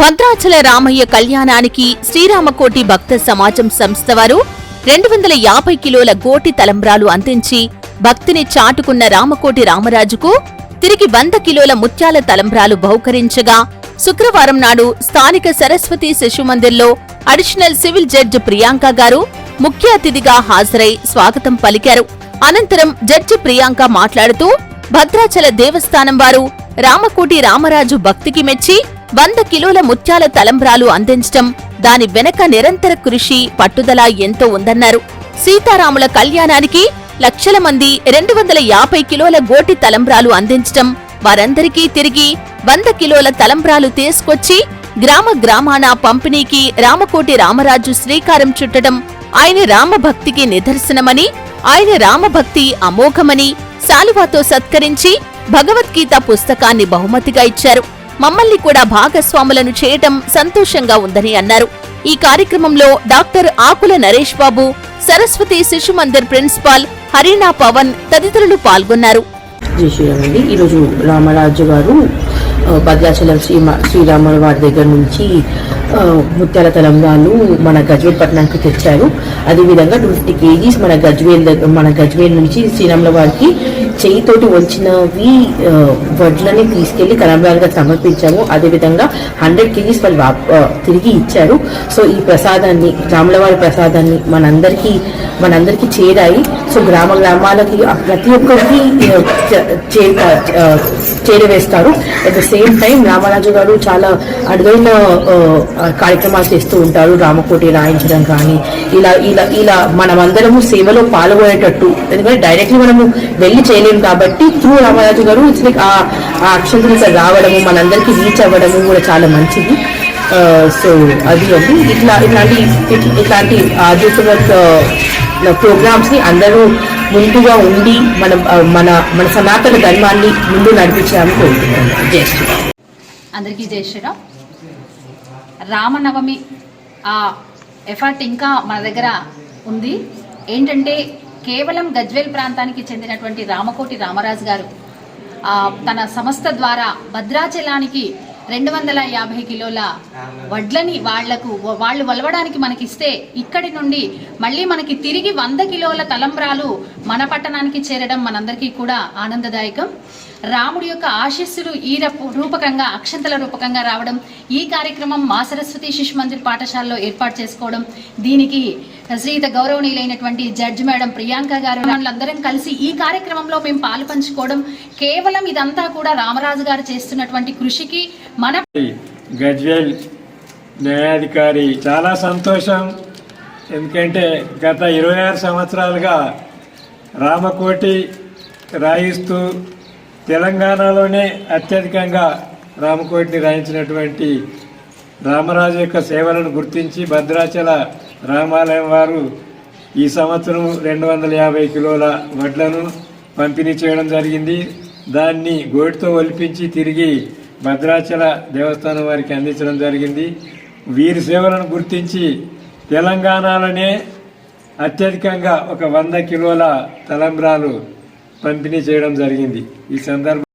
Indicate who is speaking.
Speaker 1: భద్రాచల రామయ్య కళ్యాణానికి శ్రీరామకోటి భక్త సమాజం సంస్థ వారు రెండు వందల యాభై కిలోల గోటి తలంబ్రాలు అందించి భక్తిని చాటుకున్న రామకోటి రామరాజుకు తిరిగి వంద కిలోల ముత్యాల తలంబ్రాలు బహుకరించగా శుక్రవారం నాడు స్థానిక సరస్వతి శిశుమందిర్లో అడిషనల్ సివిల్ జడ్జి ప్రియాంక గారు ముఖ్య అతిథిగా హాజరై స్వాగతం పలికారు. అనంతరం జడ్జి ప్రియాంక మాట్లాడుతూ భద్రాచల దేవస్థానం వారు రామకోటి రామరాజు భక్తికి మెచ్చి వంద కిలోల ముత్యాల తలంబ్రాలు అందించటం దాని వెనక నిరంతర కృషి పట్టుదల ఎంతో ఉందన్నారు. సీతారాముల కళ్యాణానికి లక్షల మంది రెండు వందల యాభై కిలోల గోటి తలంబ్రాలు అందించటం వారందరికీ తిరిగి వంద కిలోల తలంబ్రాలు తీసుకొచ్చి గ్రామ గ్రామాన పంపిణీకి రామకోటి రామరాజు శ్రీకారం చుట్టడం ఆయన రామభక్తికి నిదర్శనమని ఆయన రామభక్తి అమోఘమని శాలువాతో సత్కరించి భగవద్గీత పుస్తకాన్ని బహుమతిగా ఇచ్చారు. మమ్మల్ని కూడా భాగస్వాములను చేయటం సంతోషంగా ఉందని అన్నారు. ఈ కార్యక్రమంలో డాక్టర్ ఆకుల నరేష్ బాబు సరస్వతి శిశు మందిర్ ప్రిన్సిపాల్ హరీనా పవన్ తదితరులు పాల్గొన్నారు.
Speaker 2: శ్రీరామ్ అండి ఈరోజు రామరాజు గారు భద్రాచలం శ్రీ శ్రీరాముల వారి దగ్గర నుంచి ముత్యాల తలంబ్రాలు మన గజ్వేల్ పట్టణానికి తెచ్చారు. అదేవిధంగా టూ ఫిఫ్టీ కేజీస్ మన గజ్వేల్ దగ్గర మన గజ్వేల్ నుంచి శ్రీరాముల వారికి చేయితోటి వచ్చినవి వడ్లని తీసుకెళ్ళి తలంబ్రాలుగా సమర్పించాము. అదేవిధంగా హండ్రెడ్ కేజీస్ వాళ్ళు తిరిగి ఇచ్చారు. సో ఈ ప్రసాదాన్ని రాములవారి ప్రసాదాన్ని మనందరికీ మనందరికీ చేరాయి. సో గ్రామ గ్రామాలకి ప్రతి ఒక్కరికి చేరవేస్తారు. At the same time Ramaraju గారు చాలా అరుదైన కార్యక్రమాలు చేస్తూ ఉంటారు. రామకోటి రాయించడం కానీ ఇలా ఇలా ఇలా మనమందరము సేవలో పాల్గొనేటట్టు. ఎందుకంటే డైరెక్ట్లీ మనము వెళ్ళి చేయలేము కాబట్టి త్రూ రామరాజు గారు ఇట్స్ లైక్ ఆ ఆ రావడము మనందరికీ రీచ్ అవ్వడము కూడా చాలా మంచిది. సో అది అండి. ఇట్లా ఇట్లాంటి ఇట్లాంటి ఆధ్యాత్మిక ప్రోగ్రామ్స్ని అందరూ ముందుగా ఉండి మన మన మన సనాతన ధర్మాన్ని ముందు నడిపించాలని కోరుకుంటున్నాను. జై శ్రీరామ్
Speaker 3: అందరికీ జై శ్రీరామ్ రామనవమి ఆ ఎఫర్ట్ ఇంకా మన దగ్గర ఉంది. ఏంటంటే కేవలం గజ్వేల్ ప్రాంతానికి చెందినటువంటి రామకోటి రామరాజు గారు తన సంస్థ ద్వారా భద్రాచలానికి రెండు వందల యాభై కిలోల వడ్లని వాళ్ళకు వాళ్ళు వలవడానికి మనకిస్తే ఇక్కడి నుండి మళ్ళీ మనకి తిరిగి వంద కిలోల తలంబ్రాలు మన పట్టణానికి చేరడం మనందరికీ కూడా ఆనందదాయకం. రాముడి యొక్క ఆశీస్సులు ఈ రూపకంగా అక్షంతల రూపకంగా రావడం ఈ కార్యక్రమం మా సరస్వతి శిశు మందిర్ పాఠశాలలో ఏర్పాటు చేసుకోవడం దీనికి శ్రీత గౌరవనీయులైనటువంటి జడ్జ్ మేడం ప్రియాంక గారు వాళ్ళందరం కలిసి ఈ కార్యక్రమంలో మేము పాలు పంచుకోవడం కేవలం ఇదంతా కూడా రామరాజు గారు చేస్తున్నటువంటి కృషికి మన
Speaker 4: గజ్వేల్ న్యాయాధికారి చాలా సంతోషం. ఎందుకంటే గత ఇరవై ఆరు సంవత్సరాలుగా రామకోటి రాయిస్తూ తెలంగాణలోనే అత్యధికంగా రామకోటిని రాయించినటువంటి రామరాజు యొక్క సేవలను గుర్తించి భద్రాచల రామాలయం వారు ఈ సంవత్సరం రెండు వందల యాభై కిలోల వడ్లను పంపిణీ చేయడం జరిగింది. దాన్ని గోటితో ఒలిపించి తిరిగి భద్రాచల దేవస్థానం వారికి అందించడం జరిగింది. వీరి సేవలను గుర్తించి తెలంగాణలోనే అత్యధికంగా ఒక వంద కిలోల తలంబ్రాలు పంపిణీ చేయడం జరిగింది. ఈ సందర్భం